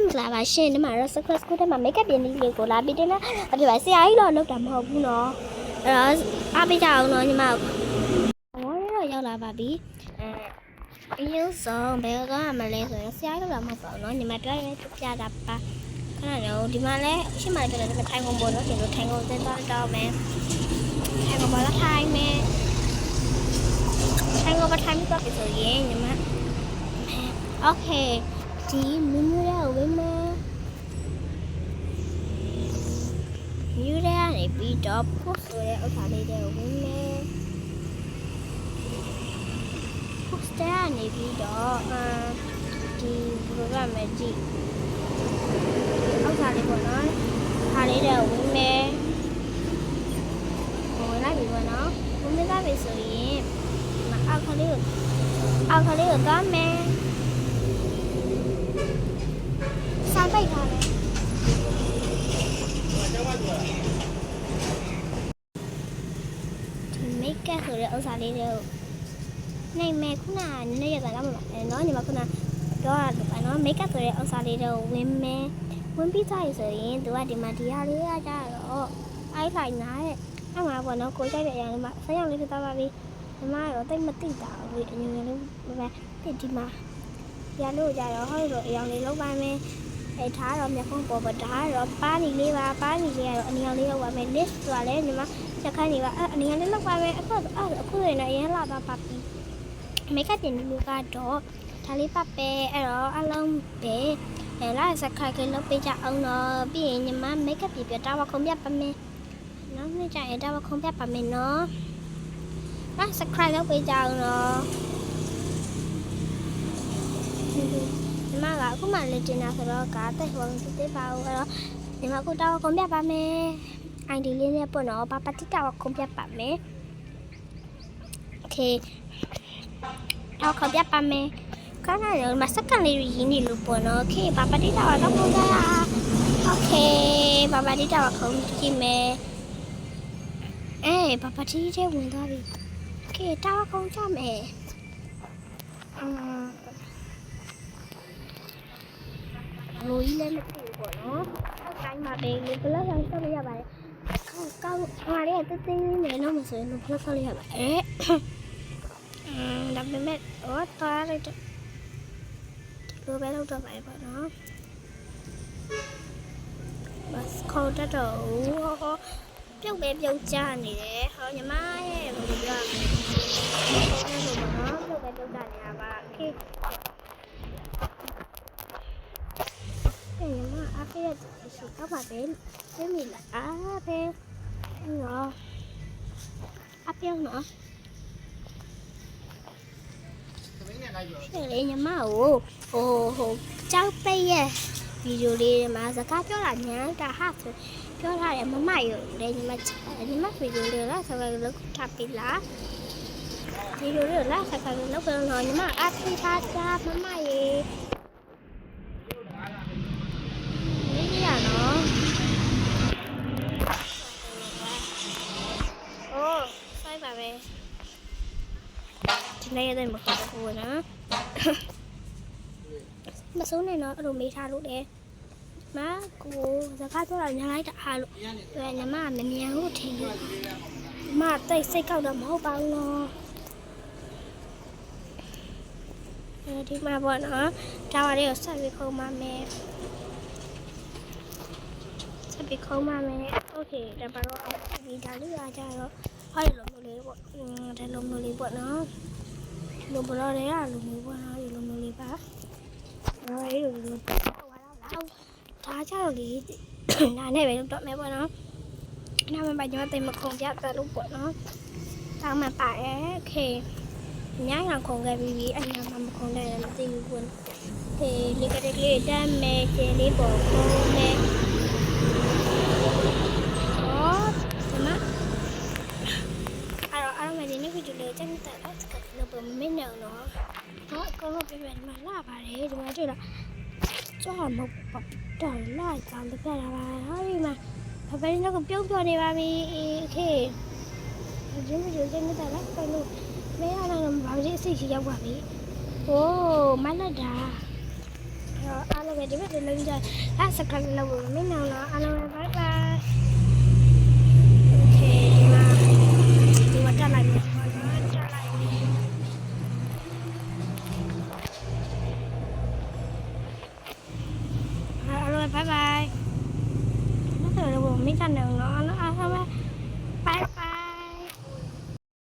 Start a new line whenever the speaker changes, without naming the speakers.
မင်္ဂလာပါရှင်ဒီမှာ Rose Cross ကိုတည်းမှာ makeup ပြင်လေးလေးကိုလာပြီးတင်တာအပြပါဆရာကြီးတော့လောက်တာမဟုတ်ဘူးနော်အဲ့တော့အားပေးကြအောင်နော်ညီမဘောတော့ရောက်လာပါပြီအဲအရင်ဆုံးဘယ်ကမှလဲဆိုရင်ဆရာကြီးတော့မဟုတ်ပါဘူးနော်ညီမတွေ့ရပြတာပါခဏတော့ဒီမှာလဲရှင်းမှပြတယ်ဒီမှာထိုင်ကုန်ပေါ်တော့ဒီလိုထိုင်ကုန်စင်းသွားတော့မယ်ထိုင်ကုန်ပေါ်တော့ထိုင်မယ်ထိုင်ကုန်ပေါ်ထိုင်ပြီးတော့ပြီဆိုရင်ညီမ โอเคဒီမင်းမျိုးရ ဝင်မယ်မျိုးရနေပြီးတော့ post ဆိုတဲ့ဥစ္စာလေးတွေဝင်မယ် post ကနေပြီးတော့အဲဒီဘယ်လိုရမလဲဒီဥစ္စာလေးပေါ့နော်ဟာလေးတွေဝင်မယ်ဝင်လိုက်ပြီပေါ့နော်ဝင်မသားပြီဆိုရင်မအောက်ကလေးကိုအောက်ကလေးကိုသွားမယ် စာပိတ်ထားတယ်ဒီ make up ဆို တဲ့ဥစ္စာလေးတွေကိုနိုင်မယ်ခုနကနည်းနည်းရတာတော့မပါအဲနော်ညီမခုနပြောရတော့ပါနော် make up ဆိုတဲ့ဥစ္စာလေးတွေကိုဝင်မယ်ဝင်ပြီးသားရဆိုရင်သူကဒီမှာဒီဟာလေးကကြတော့ eyeliner တဲ့အဲ့မှာပေါ့နော်ကိုကြိုက်တဲ့အရာလေးမှာဆက်ရောက်လေးဖြစ်သွားပါပြီညီမရောတိတ်မသိတာဘူးအညင်လေးပဲဒီဒီမှာဒီဟာလို့ကြတော့ဟောလို့အယောင်လေးလောက်ပါမယ်အဲထားတော့မျက်ဖုံးပေါ်ပါဒါကတော့ပါနီလေးပါပါနီလေးကတော့အနီအောင်လေးလောက်ပါမယ် list ဆိုတာလည်းညီမ ချက်ခန်းလေးပါအဲအနီအောင်လေးလောက်ပါမယ်အခုအခုအခုရနေအရင်လာတော့ပါပြီမိတ်ကပ်တင်လူကတော့ဒါလေးပါပဲအဲ့တော့အလုံးပဲအဲလာစခါကလေးလုပ်ပေးကြအောင်တော့ပြီးရင်ညီမမိတ်ကပ်ပြပြတာဝခုံပြပါမယ်နော်မြကြရင်တာဝခုံပြပါမယ်နော်လာစခါလုပ်ပေးကြအောင်တော့ညီမကအခုမှလေးတင်တာဆိုတော့ကားတက်ဟောင်းတက်ပါဦးအဲ့တော့ညီမကိုတောက်ကွန်ပြပါမယ် ID လေးနဲ့ပေါ့နော်ပါပတိတောက်ကွန်ပြပါမယ်โอเคတောက်ကွန်ပြပါမယ်ခဏရောမစက္ကန့်လေးရင်းနေလို့ပေါ့နော်โอเคပါပတိတောက်တော့ပုံစံโอเคပါပတိတောက်ခုံကြည့်မယ်အေးပါပတိတဲ့ဝင်သွားပြီโอเคတောက်ခုံကြမယ်အမ် လိုကြီးလည်းမသိဘူးပေါ့နော်။အောက်တိုင်းမှာပဲလေဘလောက်ဆောင်ဆက်လို့ရပါတယ်။ ကောင်းငါလေးတသိန်းလေးနော်မဆိုရင်တော့ဖလက်ဆောက်လိုက်ရပါအဲဒါပေမဲ့ဟောတားလိုက်တော့လိုပဲလောက်တော့ပါပေါ့နော်ဘတ်ခေါ်တတ်တော့ဟောဟောပြုတ်ပဲပြုတ်ကြနေတယ်ဟောညီမရဲ့ဘယ်လိုပြောရမလဲဟောပြုတ်ပဲပြုတ်ကြနေတာပါโอเค mà AP thì có bạn đến với mình là AP rồi AP nữa đây nhà má ồ ồ ồ cháu bây giờ video đi mà giờ cá cho là nhà cả hát rồi cho là em má mày đây nhưng mà nhưng mà video đi là sao vậy lúc chạp thì lá video đi là sao vậy lúc nhà nhưng mà AP ta cha má mày ะหาลูกเวลาเนี่ยมาเนี่ยเนี่ยหูทิ้งมาเตะใส่เก่าดำหัวเบาเนาะเออที่มาบ่เนาะดาวอะไรก็ใส่ไปเข้ามาแม่ ဆက်ပြီးခုံးပါမယ်โอเคဒါပါတော့ဒီဒါလေးအားကြတော့ဟောဒီလိုမျိုးလေးပေါ့อืมဒီလိုမျိုးလေးပေါ့နော်ဒီ လိုဘလော်တွေကလိုမျိုးပေါ့နော်ဒီလိုမျိုးလေးပါနော်အဲ့လိုလိုတော့ဝါတော့လောက်ဒါကြတော့လေဒါနဲ့ပဲတော့မယ်ပေါ့နော်နောက်မှပါကျွန်တော်တိတ်မခုံပြတတ်လို့ပေါ့နော်တောင်းမှပါရဲ့ခေအများကြီးခုံခဲ့ပြီးပြီအဲ့ညာမှမခုံခဲ့ရမသိဘူးပေါ့ခေလေကလေးတမ်းမယ်ကျေလေးပေါ့ခုံမယ် cái bệnh mà là bà đấy đúng không chứ là cho một bọc trời lại còn được ra là bà thôi mà bà phải nó còn ပြုံး cho này bà mi khi những video chân tại đó coi luôn mấy anh làm bảo dễ xì chỉ trong quả mi ô má là đà rồi anh တော့ဒီဘက်လည်းလုံးကြအဲ subscribe လုပ်လို့မင်းအောင်တော့အားလုံးပဲ บ๊ายบายไม่เจอระบบไม่ทันเดี๋ยวน้องน้องอาทำไม